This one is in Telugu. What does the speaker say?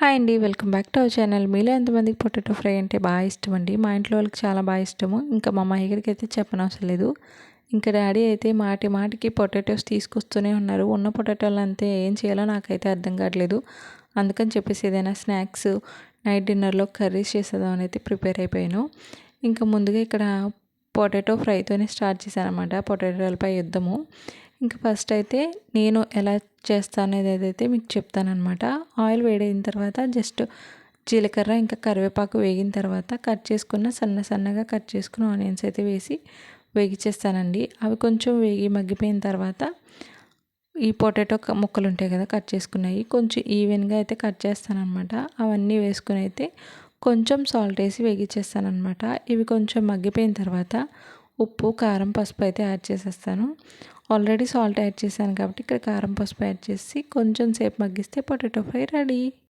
హాయ్ అండి welcome back to our channel. మీలో ఎంతమందికి పొటాటో ఫ్రై అంటే బాగా ఇష్టం అండి? మా ఇంట్లో వాళ్ళకి చాలా బాగా ఇష్టము. ఇంకా మా మహిళకి అయితే చెప్పనవసరం లేదు. ఇంకా డాడీ అయితే మాటి మాటికి పొటాటోస్ తీసుకొస్తూనే ఉన్నారు. ఉన్న పొటాటోలు అంతే ఏం చేయాలో నాకైతే అర్థం కావట్లేదు. అందుకని చెప్పేసి ఏదైనా స్నాక్స్ నైట్ డిన్నర్లో కర్రీస్ చేసేదామని అయితే ప్రిపేర్ అయిపోయాను. ఇంకా ముందుగా ఇక్కడ పొటాటో ఫ్రైతోనే స్టార్ట్ చేశాను అనమాట పొటాటోలపై యుద్ధము. ఇంకా ఫస్ట్ అయితే నేను ఎలా చేస్తాను ఏదైతే మీకు చెప్తానమాట ఆయిల్ వేడైన తర్వాత జస్ట్ జీలకర్ర ఇంకా కరివేపాకు వేగిన తర్వాత కట్ చేసుకున్న సన్న సన్నగా కట్ చేసుకున్న ఆనియన్స్ అయితే వేసి వేగిచ్చేస్తానండి. అవి కొంచెం వేగి మగ్గిపోయిన తర్వాత ఈ పొటాటో ముక్కలు ఉంటాయి కదా కట్ చేసుకున్నాయి కొంచెం ఈవెన్గా అయితే కట్ చేస్తానమాట అవన్నీ వేసుకుని అయితే కొంచెం సాల్ట్ వేసి వేగిచ్చేస్తానమాట ఇవి కొంచెం మగ్గిపోయిన తర్వాత ఉప్పు కారం పసుపు అయితే యాడ్ చేసేస్తాను. ఆల్రెడీ సాల్ట్ యాడ్ చేశాను కాబట్టి ఇక్కడ కారం పసుపు యాడ్ చేసి కొంచెం సేపు మగ్గిస్తే పొటాటో ఫ్రై రెడీ.